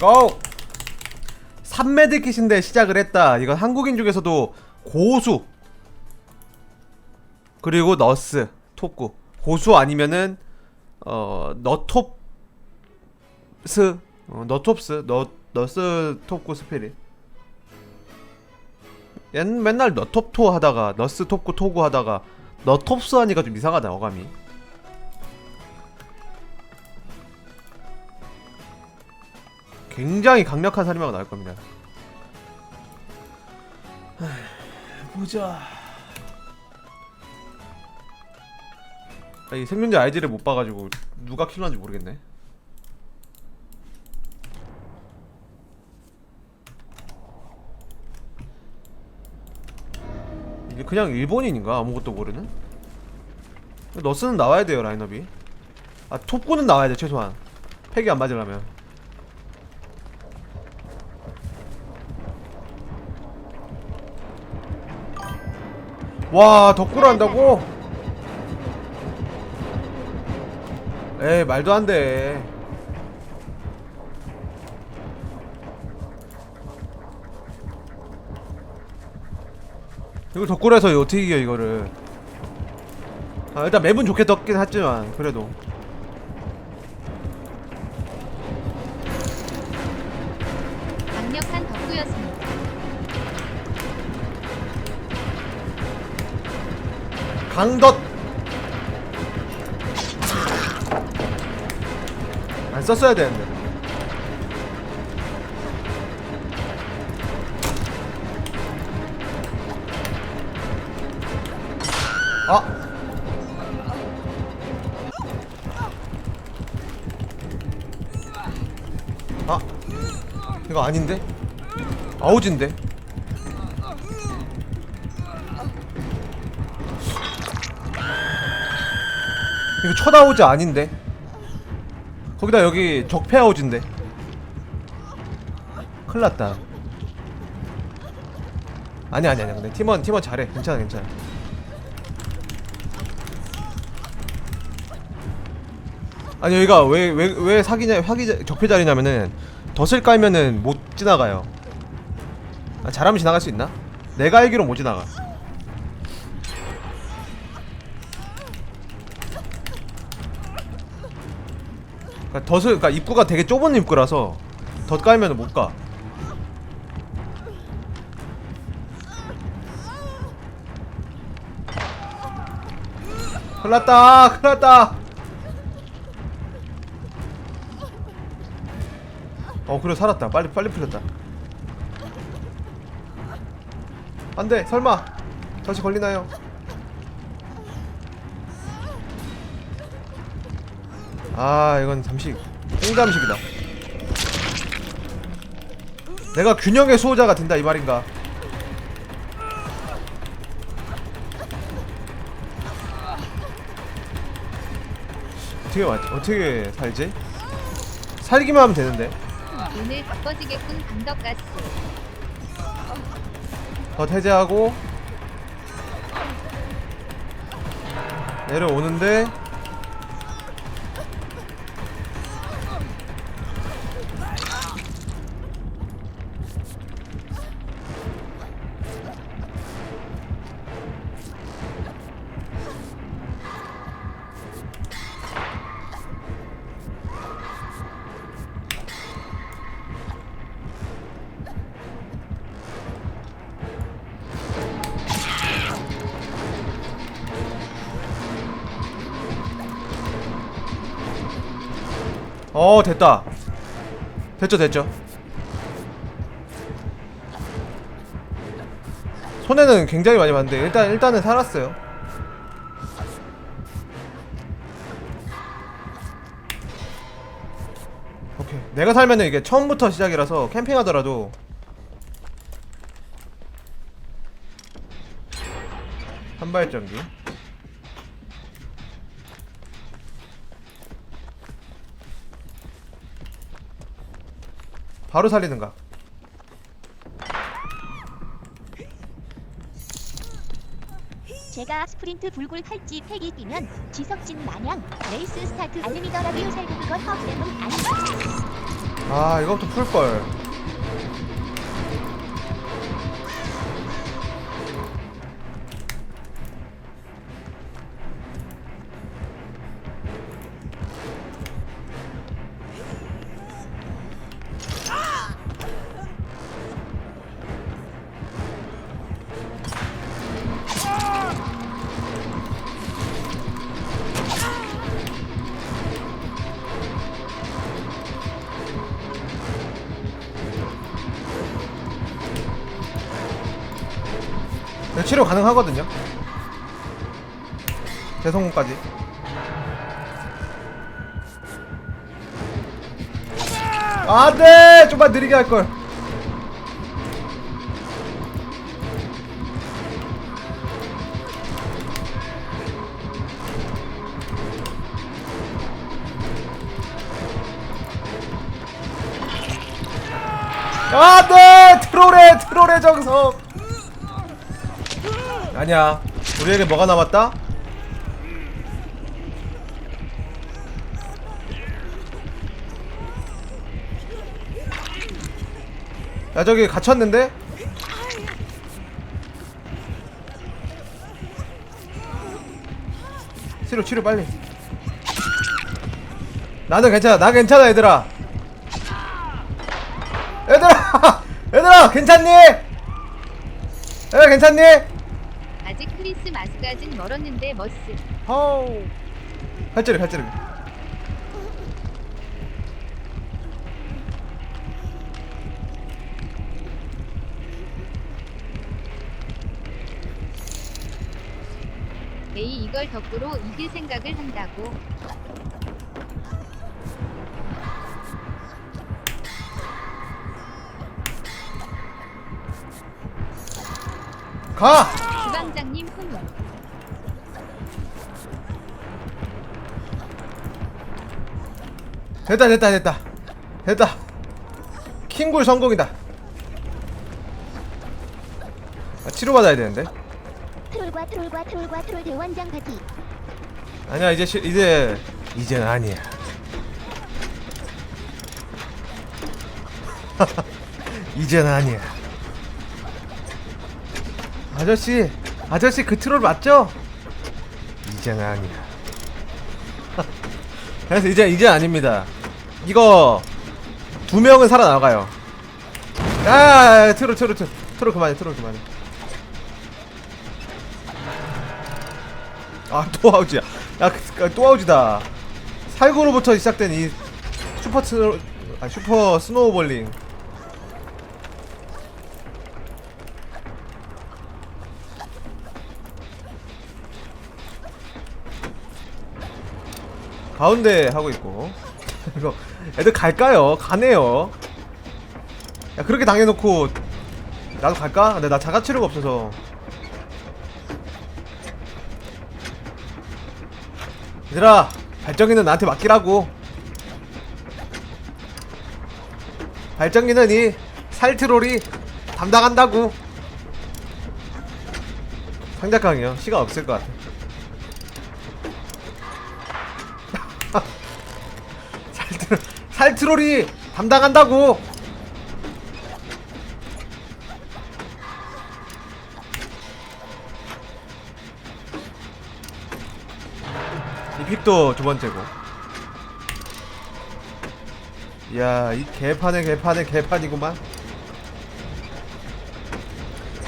고! 3매드킷인데 시작을 했다. 이건 한국인 중에서도 고수. 그리고 너스, 톱구. 고수 아니면은 어 너톱스, 어, 너톱스, 너 너스 톱구 스피릿. 옛 맨날 너톱토 하다가 너스 톱구 토구 하다가 너톱스 하니까 좀 이상하다 어감이. 굉장히 강력한 살인마가 나올 겁니다. 하, 보자. 아, 이 생존자 아이디를 못 봐가지고 누가 킬러인지 모르겠네. 이게 그냥 일본인인가 아무것도 모르는? 너스는 나와야 돼요 라인업이. 아 톱구는 나와야 돼 최소한. 팩이 안 맞으려면. 와 덕구를 한다고? 에이 말도 안돼. 이걸 덕구를 해서 어떻게 이겨 이거를? 아 일단 맵은 좋게 떴긴 했지만 그래도 강덧 안 썼어야 되는데 아 아, 이거 아닌데? 아우진데? 이거 쳐다오지 아닌데? 거기다 여기 적폐아오지인데? 큰일났다 아니 아니 아니 근데 팀원 팀원 잘해 괜찮아 괜찮아 아니 여기가 왜 왜 왜 사기냐 사기 적폐 자리냐면은 덫을 깔면은 못 지나가요 아, 잘하면 지나갈 수 있나? 내가 알기로 못 지나가 그러니까 덫을 그러니까 입구가 되게 좁은 입구라서 덫 깔면 못 가. 큰일났다 큰일났다. 어 그래 살았다. 빨리 빨리 풀렸다. 안돼 설마. 다시 걸리나요 아 이건 잠시 땡잠식이다 내가 균형의 수호자가 된다 이 말인가 어떻게 맞 어떻게 살지? 살기만 하면 되는데 오늘 바꿔지겠군 강덕가스. 더 해제하고 내려오는데 어 됐다. 됐죠 됐죠. 손해는 굉장히 많이 봤는데 일단 일단은 살았어요. 오케이. 내가 살면은 이게 처음부터 시작이라서 캠핑하더라도 한발전기 바로 살리는가. 제가 스프린트 불굴 팔찌 팩이 끼면 지석진 마냥 레이스 스타트 알림이더라고요 살고 그건 허 때문 아니죠. 아 이거부터 풀걸 치료 가능하거든요. 대성공까지. 안돼 좀만 느리게 할걸. 안돼 트롤의 트롤의 정석 아니야 우리에게 뭐가 남았다? 야 저기 갇혔는데? 치료 치료 빨리 나는 괜찮아 나 괜찮아 얘들아 얘들아 얘들아 괜찮니? 얘들아 괜찮니? 아직 크리스마스까진 멀었는데 머스. 호우 팔찌를 팔찌를 에이 이걸 덕구로 이길 생각을 한다고. 가! 됐다 됐다 됐다. 됐다. 킹굴 성공이다. 아, 치료받아야 되는데. 트롤과 트롤과 트롤과 트롤 대원장 파티 아니야 이제 시, 이제 이제는 아니야. 이제는 아니야. 아저씨 아저씨 그 트롤 맞죠? 이제는 아니야. 그래서 이제 이제 아닙니다 이거 두 명은 살아나가요. 아 트롤 트롤 트롤 트롤 그만해 트롤 그만해. 아또 아우지야. 야또 아우지다. 살구로부터 시작된 이 슈퍼 트롤 아 슈퍼 스노우볼링. 가운데 하고 있고. 이거 애들 갈까요? 가네요. 야 그렇게 당해놓고 나도 갈까? 근데 나 자가치료가 없어서. 얘들아 발정이는 나한테 맡기라고. 발정이는 이 살트롤이 담당한다고. 상작강이요. 시간 없을 것 같아. 살트롤, 살트롤이 담당한다고. 이 픽도 두 번째고. 이야 이 개판의 개판의 개판이구만.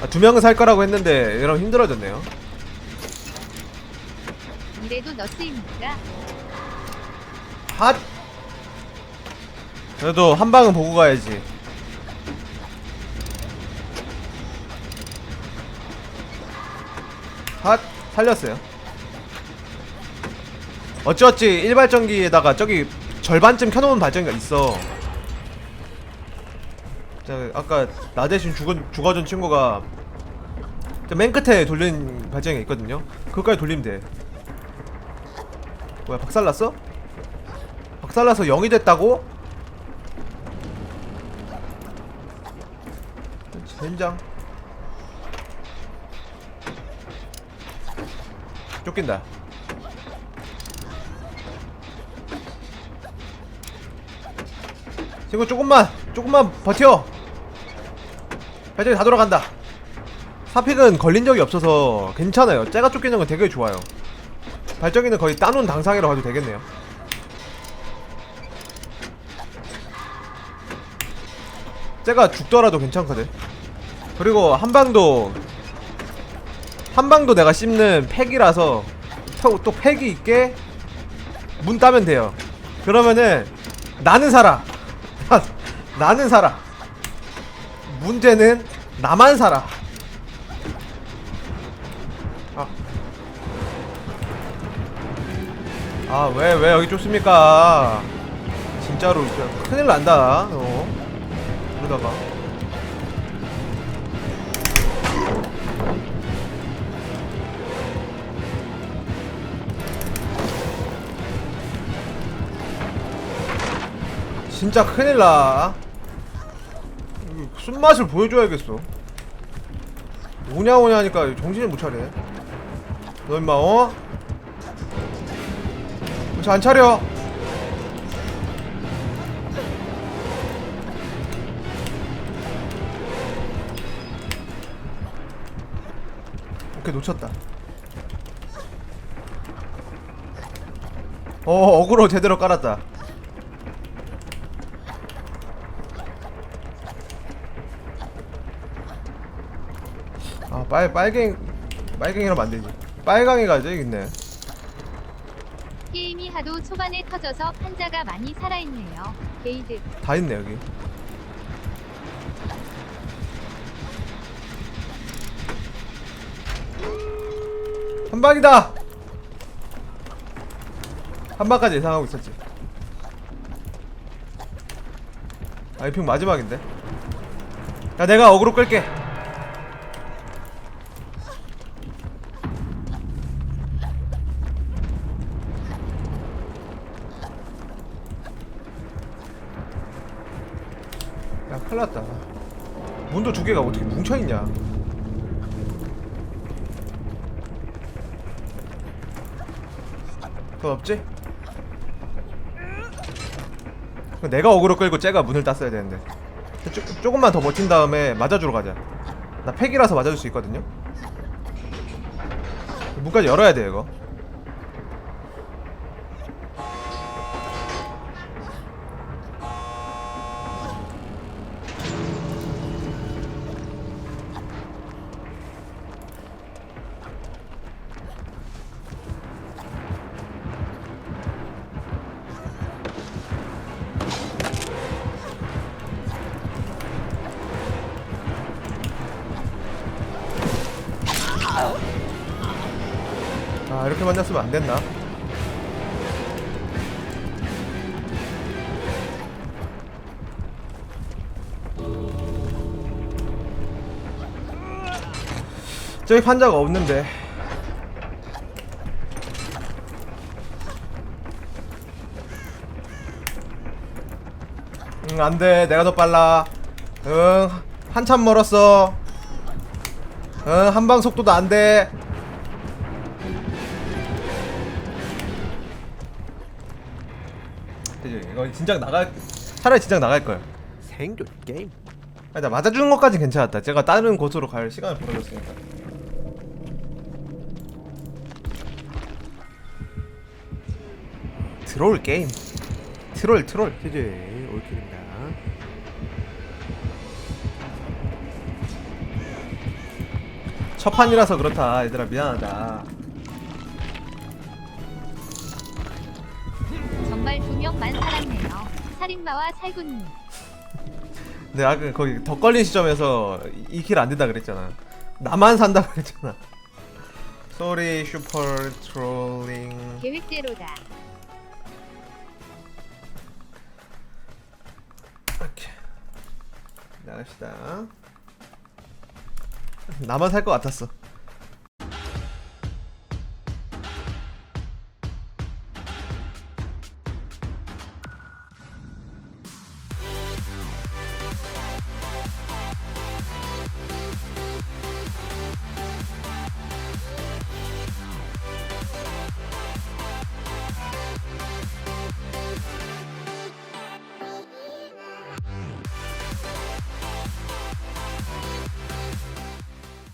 아, 두 명은 살 거라고 했는데 여러분 힘들어졌네요. 이래도 너스입니까? 핫 그래도 한 방은 보고 가야지. 핫 살렸어요. 어찌어찌 일발전기에다가 저기 절반쯤 켜놓은 발전기가 있어. 저 아까 나 대신 죽어, 죽어준 친구가 저맨 끝에 돌린 발전기가 있거든요. 그거까지 돌리면 돼. 뭐야 박살났어? 박살나서 0이 됐다고? 젠장. 쫓긴다. 친구 조금만 조금만 버텨. 발전기 다 돌아간다. 사픽은 걸린 적이 없어서 괜찮아요. 째가 쫓기는 건 되게 좋아요. 발전기는 거의 따놓은 당상이라고 해도 되겠네요. 째가 죽더라도 괜찮거든 그리고 한방도 한방도 내가 씹는 팩이라서 또, 또 팩이 있게 문 따면 돼요. 그러면은 나는 살아. 나는 살아. 문제는 나만 살아. 아. 왜왜 여기 쫓습니까? 진짜로 진짜 큰일 난다 어 그러다가 진짜 큰일 나. 이거 쓴맛을 보여줘야겠어. 오냐 오냐 하니까 정신을 못 차리네 너 임마 어? 정신 안 차려. 오케이 놓쳤다. 어 어그로 제대로 깔았다 빨, 빨갱 빨갱이라면 안 되지. 빨강이가 저기 있네 게임이 하도 초반에 터져서 판자가 많이 살아있네요. 게이드. 다 있네 여기. 한 방이다! 한 방까지 예상하고 있었지. 아이핑 마지막인데? 야 내가 어그로 끌게 야 큰일났다. 문도 두 개가 어떻게 뭉쳐있냐? 그건 없지? 내가 어그로 끌고 쟤가 문을 땄어야 되는데. 쪼, 조금만 더 버틴 다음에 맞아주러 가자. 나 팩이라서 맞아줄 수 있거든요? 문까지 열어야 돼 이거 이렇게 만났으면 안 됐나? 저기 판자가 없는데. 응 안돼. 내가 더 빨라. 응 한참 멀었어. 응 한방 속도도 안돼 그지 이거 진작 나갈 차라리 진작 나갈 걸. 생존 게임 아니 나 맞아주는 것까지 괜찮았다. 제가 다른 곳으로 갈 시간을 벌어줬으니까. 트롤 게임. 트롤 트롤. 그지 올킬입니다 첫 판이라서 그렇다. 얘들아 미안하다. 정말 두 명만 살았네요. 살인마와 살군님. 근데 아까 거기 더 걸린 시점에서 이킬 안 된다 그랬잖아. 나만 산다 그랬잖아. 쏘리 슈퍼 트롤링. 계획대로다. 오케이. 나갑시다. 나만 살 것 같았어.